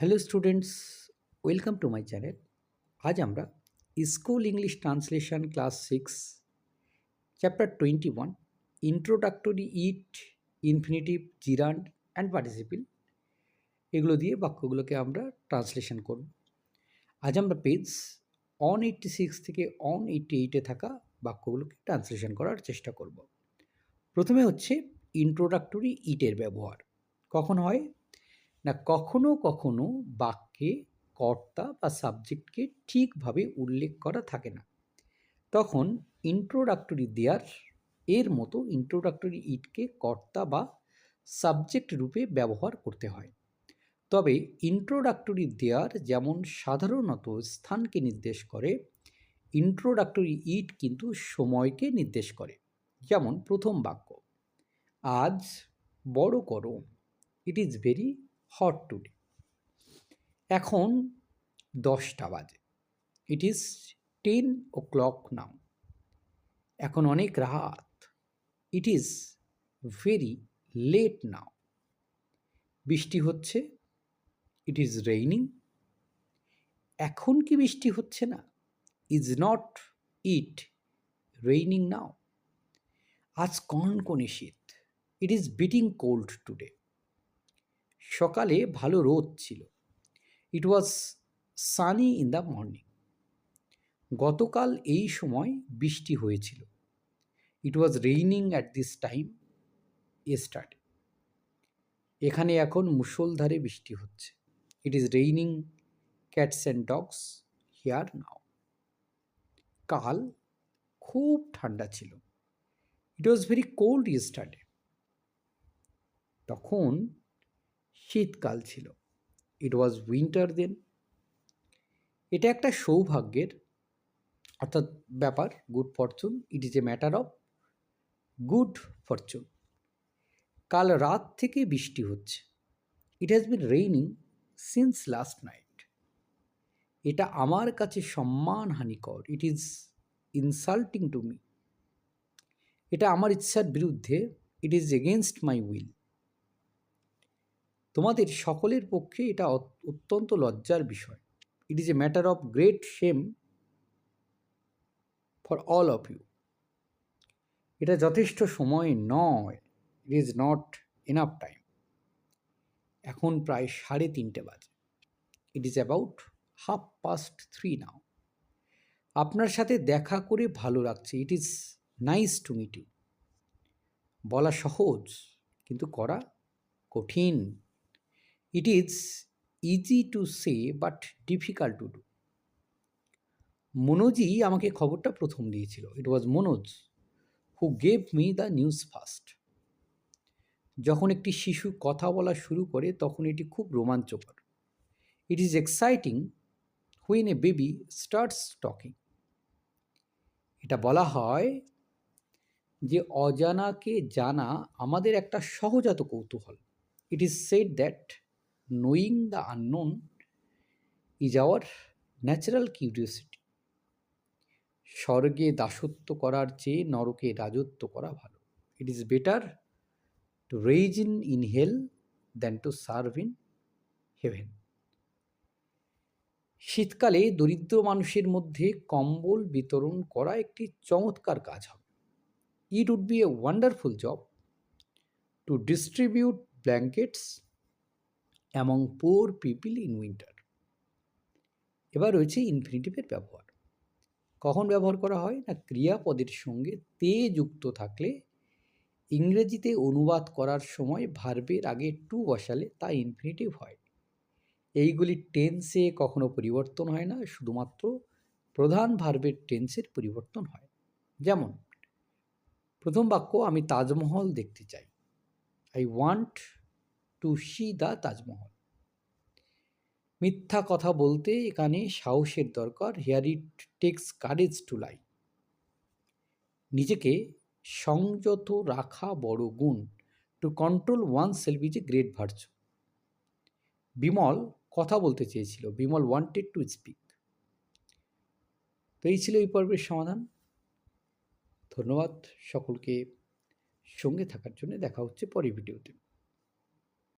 Hello students welcome to my channel আজ আমরা school English translation class six chapter twenty one introductory it infinitive gerund and participle এগুলো দিয়ে বাক্যগুলোকে আমরা translation করব। আজ আমরা পেজ অন এইটটি সিক্স থেকে অন এইটটি এইটে থাকা বাক্যগুলোকে ট্রান্সলেশন করার চেষ্টা করব। প্রথমে হচ্ছে ইন্ট্রোডাক্টরি ইটের ব্যবহার। কখন হয়? না, কখনো কখনো বাক্যে কর্তা বা সাবজেক্টকে ঠিকভাবে উল্লেখ করা থাকে না। তখন ইন্ট্রোডাক্টরি দেয়ার, এর মতো ইন্ট্রোডাক্টরি ইটকে কর্তা বা সাবজেক্ট রূপে ব্যবহার করতে হয়। তবে ইন্ট্রোডাক্টরি দেয়ার যেমন সাধারণত স্থানকে নির্দেশ করে ইন্ট্রোডাক্টরি ইট কিন্তু সময়কে নির্দেশ করে। যেমন প্রথম বাক্য, আজ বড় করো it is very hot today. এখন দশটা বাজে। It is ten o'clock now এখন অনেক রাত। It is very late now বৃষ্টি হচ্ছে। ইট ইজ রেইনিং এখন কি বৃষ্টি হচ্ছে না? Is not it raining now আজ কনকনে শীত। It is biting cold today সকালে ভালো রোদ ছিল। It was sunny in the morning গতকাল এই সময় বৃষ্টি হয়েছিল। It was raining at this time start এখানে এখন মুষলধারে বৃষ্টি হচ্ছে। It is raining cats and dogs here now কাল খুব ঠান্ডা ছিল। ইট ওয়াজ ভেরি কোল্ড ইস্টারডে তখন শীতকাল ছিল। ইট ওয়াজ উইন্টার দেন এটা একটা সৌভাগ্যের অর্থাৎ ব্যাপার good fortune it is a matter of good fortune কাল রাত থেকে বৃষ্টি হচ্ছে। It has been raining since last night এটা আমার কাছে সম্মানহানিকর। It is insulting to me এটা আমার ইচ্ছার বিরুদ্ধে it is against my will তোমাদের সকলের পক্ষে এটা অত্যন্ত লজ্জার বিষয়। It is a matter of great shame for all of you এটা যথেষ্ট সময় নয়। It is not enough time এখন প্রায় সাড়ে তিনটে বাজে। It is about half past three now আপনার সাথে দেখা করে ভালো লাগছে। It is nice to meet you বলা সহজ, কিন্তু করা কঠিন। It is easy to say but difficult to do মনোজই আমাকে খবরটা প্রথম দিয়েছিল। It was Manoj who gave me the news first যখন একটি শিশু কথা বলা শুরু করে, তখন এটি খুব রোমাঞ্চকর। It is exciting when a baby starts talking এটা বলা হয় যে, অজানাকে জানা আমাদের একটা সহজাত কৌতূহল। It is said that knowing the unknown is our natural curiosity স্বর্গে দাসত্ব করার চেয়ে নরকে রাজত্ব করা ভালো। It is better to raise in in hell than to serve in heaven শীতকালে দরিদ্র মানুষের মধ্যে কম্বল বিতরণ করা একটি চমৎকার কাজ হবে। It would be a wonderful job to distribute blankets among poor people in winter এবার রয়েছে ইনফিনিটিভের ব্যবহার। কখন ব্যবহার করা হয়? না, ক্রিয়াপদের সঙ্গে তে যুক্ত থাকলে ইংরেজিতে অনুবাদ করার সময় ভার্বের আগে টু বসালে তা ইনফিনিটিভ হয়। এইগুলি টেন্সে কখনো পরিবর্তন হয় না, শুধুমাত্র প্রধান ভার্বের টেন্সের পরিবর্তন হয়। যেমন, প্রথম বাক্য আমি তাজমহল দেখতে চাই। I want to see the Taj Mahal. মিথ্যা কথা বলতে এখানে সাহসের দরকার, here it takes courage to lie. নিজেকে সংযত রাখা বড় গুণ to control oneself is a great virtue Bimal কথা বলতে চেয়েছিল, বিমল ওয়ান্টেড টু স্পিক তো এই ছিল এই পর্বের সমাধান। ধন্যবাদ সকলকে। সঙ্গে থাকার জন্য দেখা হচ্ছে পরের ভিডিওতে।